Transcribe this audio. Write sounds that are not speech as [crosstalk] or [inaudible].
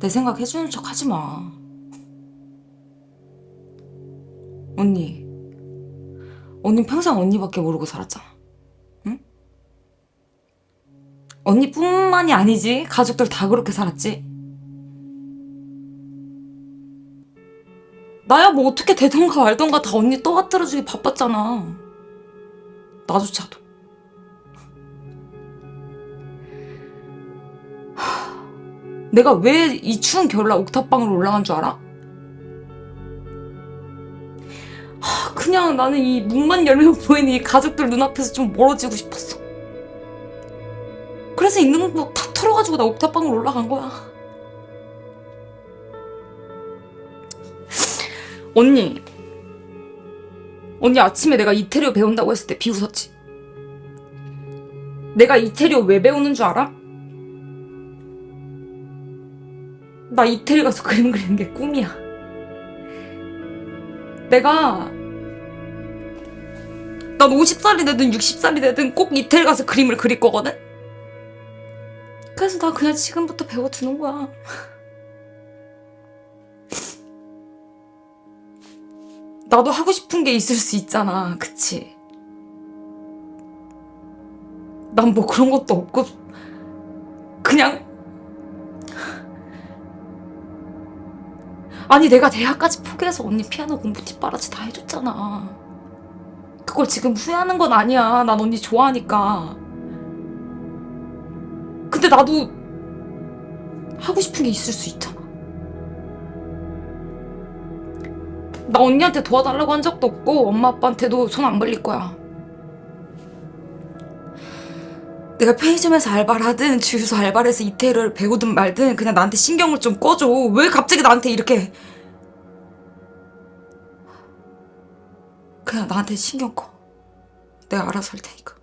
내 생각 해주는 척 하지 마. 언니. 언니 평생 언니밖에 모르고 살았잖아. 응? 언니뿐만이 아니지. 가족들 다 그렇게 살았지. 나야 뭐 어떻게 되던가 말던가 다 언니 떠받들어주기 바빴잖아. 나조차도. 내가 왜 이 추운 겨울날 옥탑방으로 올라간 줄 알아? 하, 그냥 나는 이 문만 열면 [laughs] 보이는 이 가족들 눈앞에서 좀 멀어지고 싶었어. 그래서 있는 거 다 털어가지고 나 옥탑방으로 올라간 거야. 언니. 언니 아침에 내가 이태리어 배운다고 했을 때 비웃었지. 내가 이태리어 왜 배우는 줄 알아? 나 이태리 가서 그림 그리는 게 꿈이야. 내가 난 50살이 되든 60살이 되든 꼭 이태리 가서 그림을 그릴 거거든? 그래서 나 그냥 지금부터 배워두는 거야. [laughs] 나도 하고 싶은 게 있을 수 있잖아. 그치? 난 뭐 그런 것도 없고, 그냥. 아니, 내가 대학까지 포기해서 언니 피아노 공부 뒷바라지 다 해줬잖아. 그걸 지금 후회하는 건 아니야. 난 언니 좋아하니까. 근데 나도 하고 싶은 게 있을 수 있잖아. 나 언니한테 도와달라고 한 적도 없고 엄마 아빠한테도 손 안 벌릴 거야. 내가 편의점에서 알바를 하든 주유소 알바를 해서 이태리를 배우든 말든 그냥 나한테 신경을 좀 꺼줘. 왜 갑자기 나한테 이렇게 그냥 나한테 신경 꺼. 내가 알아서 할 테니까.